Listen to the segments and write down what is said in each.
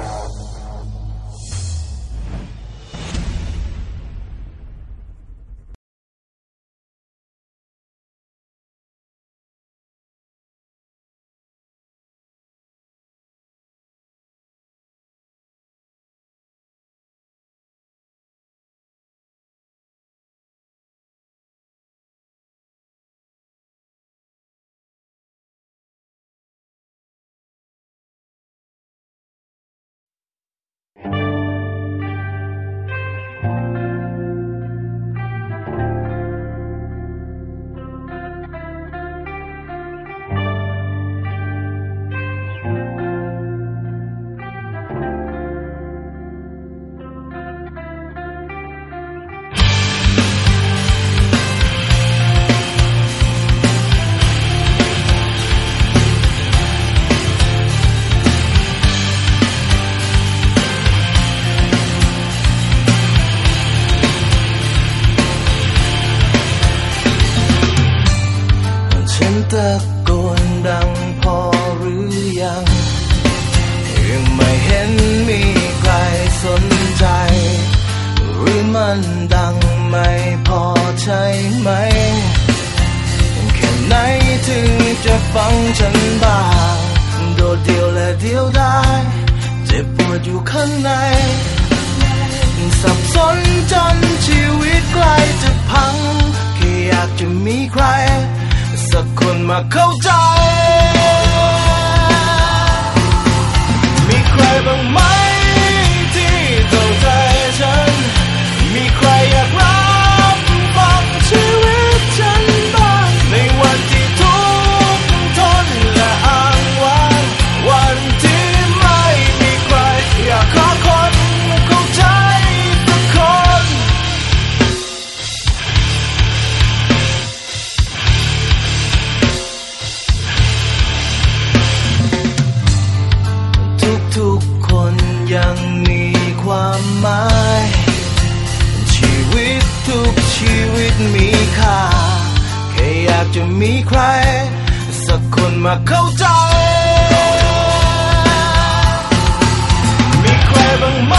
Wow. ของฉันบ้างโดดเดียวและเดียวได้เจ็บปวดอยู่ข้างในสับสนจนชีวิตใกล้จะพังแค่อยากจะมีใคร สักคนมาเข้าใจ ชีวิตทุกชีวิตมีค่า แค่อยากจะมีใคร สักคนมาเข้าใจ มีใครบ้างไหม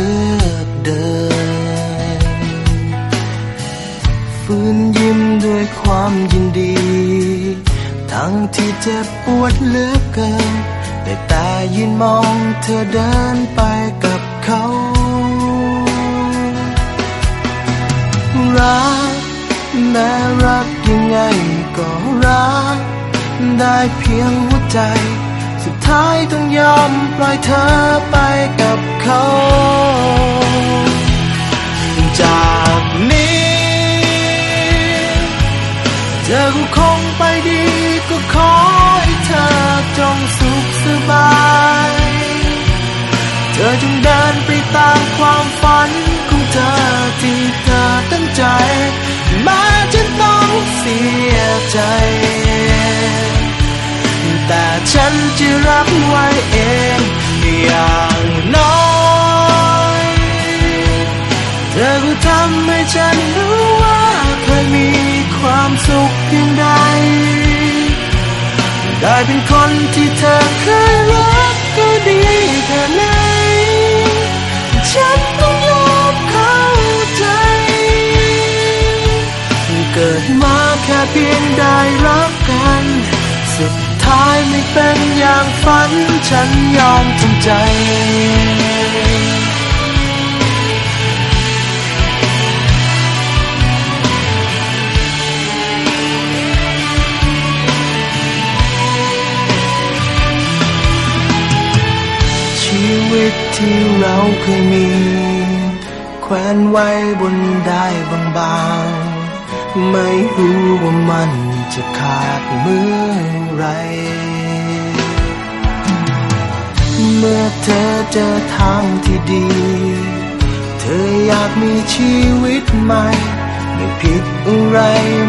ลือกเดินฟื้นยิ้มด้วยความยินดี ทั้งที่เจ็บปวดเหลือเกิน แต่แต่ยืนมองเธอเดินไปกับเขารักแม้รักยังไงก็รัก ได้เพียงหัวใจ ท้ายต้องยอมปล่อยเธอไปกับเขาจากนี้ เธอก็คงไปดีก็ขอให้เธอจงสุขสบาย เธอจงเดินไปตามความฝันของเธอที่เธอตั้งใจแม้จะต้องเสียใจ เป็นคนที่เธอเคยรักก็ดีแค่ไหน ฉันต้องยอมเข้าใจ เกิดมาแค่เพียงได้รักกัน สุดท้ายไม่เป็นอย่างฝัน ฉันยอมทำใจ วิตที่เราเคยมี แขวนไว้บนได้บางๆ ไม่รู้ว่ามันจะขาดเมื่อไร เมื่อเธอเจอทางที่ดี เธออยากมีชีวิตใหม่ ไม่ผิดอะไร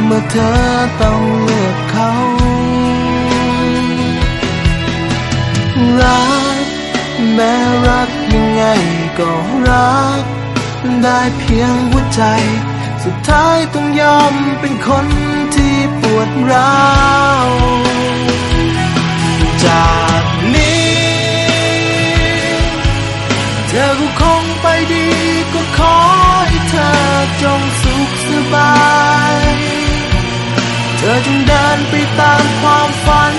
เมื่อเธอต้องเลือกเขารักแม้ รักยังไงก็รัก ได้เพียงหัวใจ สุดท้ายต้องยอมเป็นคนที่ปวดร้าวจากนี้ เธอก็คงไปดีก็ขอให้เธอจงสุขสบาย เธอจงเดินไปตามความฝัน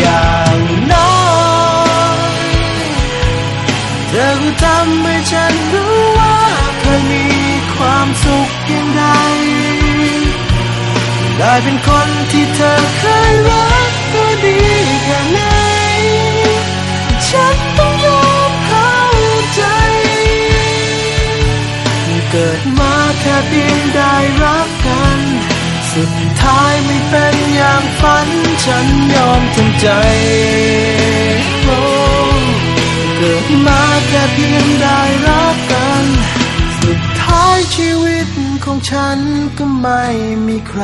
อย่างน้อยเธอก็ทำให้ฉันรู้ว่าเคยมีความสุขเพียงใดได้เป็นคนที่เธอเคยรักก็ดีแค่ไหนฉันต้องยอมเข้าใจ เกิดมาแค่เพียง ฉันยอมทำใจโเกิดมาแค่เพียงได้รักกัน สุดท้ายชีวิตของฉันก็ไม่มีใคร